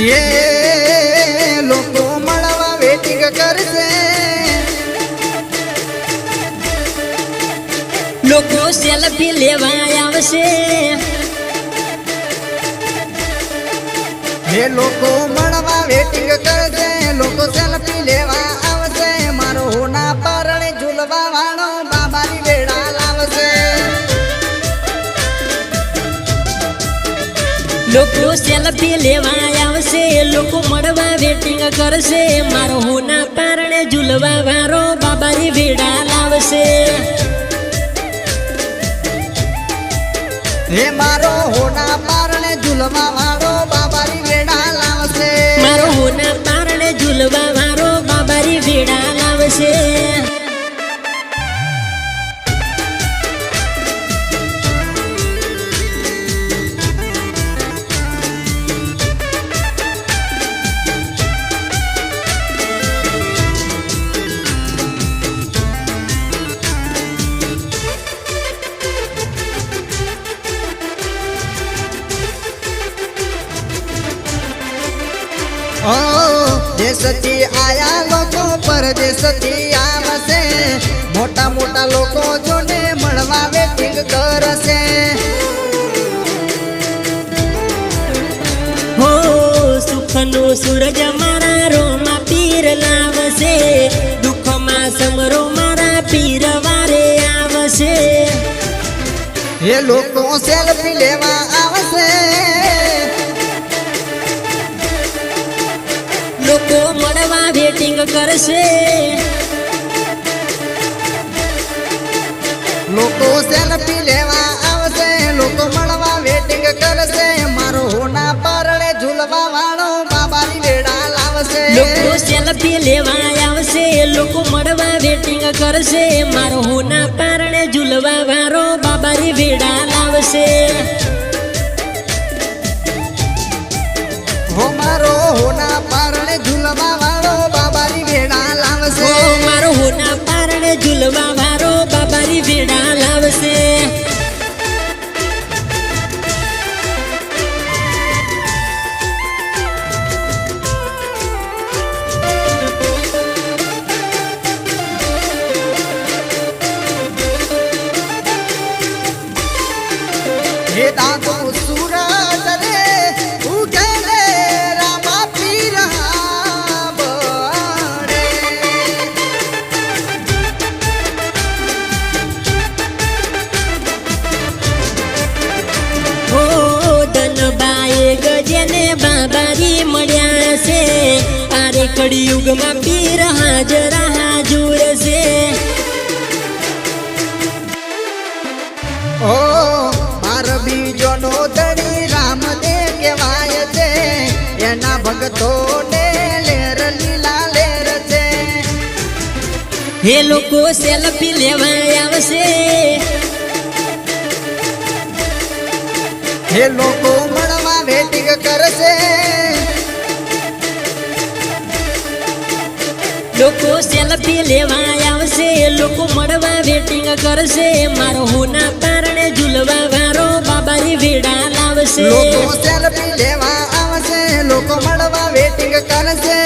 એ લોકો મળવા વેટિંગ કરશે. લોકો સેલ્ફી લેવા આવશે. એ લોકો મળવા વેટિંગ કરશે. લોકો લોકો સેલ્ફી લેવા આવશે, લોકો મળવા વેટિંગ કરશે. મારો હોના પારણે ઝૂલવા વારો બાબાની વેડા લાવશે. હે મારો હોના પારણે ઝૂલવા વાળો દેશથી આયા લોકો પરદેશથી આવશે. મોટા મોટા લોકો જોને મળવા વેટિંગ કરશે. હો સુખનો સૂરજ મારા રોમાં પીર લાવશે. દુઃખમાં સમરો મારા પીર વારે આવશે. એ લોકો સેલ્ફી લેવા આવશે. કરશે. લોકો સેલ્ફી લેવા આવશે લોકો મળવા વેટિંગ કરશે. મારો હોના પરણે ઝૂલવા વાળો બાબાની વેડા લાવશે. લોકો સેલ્ફી લેવા આવશે લોકો મળવા વેટિંગ કરશે. મારો હોના પારણે ઝૂલવા વાળો બાબારી વેડા લાવશે. હો મારો હોના ગજને બાબારી મળ્યા છે. આરે કળિયુગમાં પીર હાજર હાજુર એના ભગતો ને લેર લીલા લેર છે. હે લોકો સેલ્ફી લેવા આવશે. હે લોકો મળવા વેટિંગ કરશે. લોકો સેલ્ફી લેવા આવશે લોકો મળવા વેટિંગ કરશે. મારો હોના પારણે ઝૂલવા વારો બાબાની વેડા લાવશે. લોકો સેલ્ફી વેટિંગ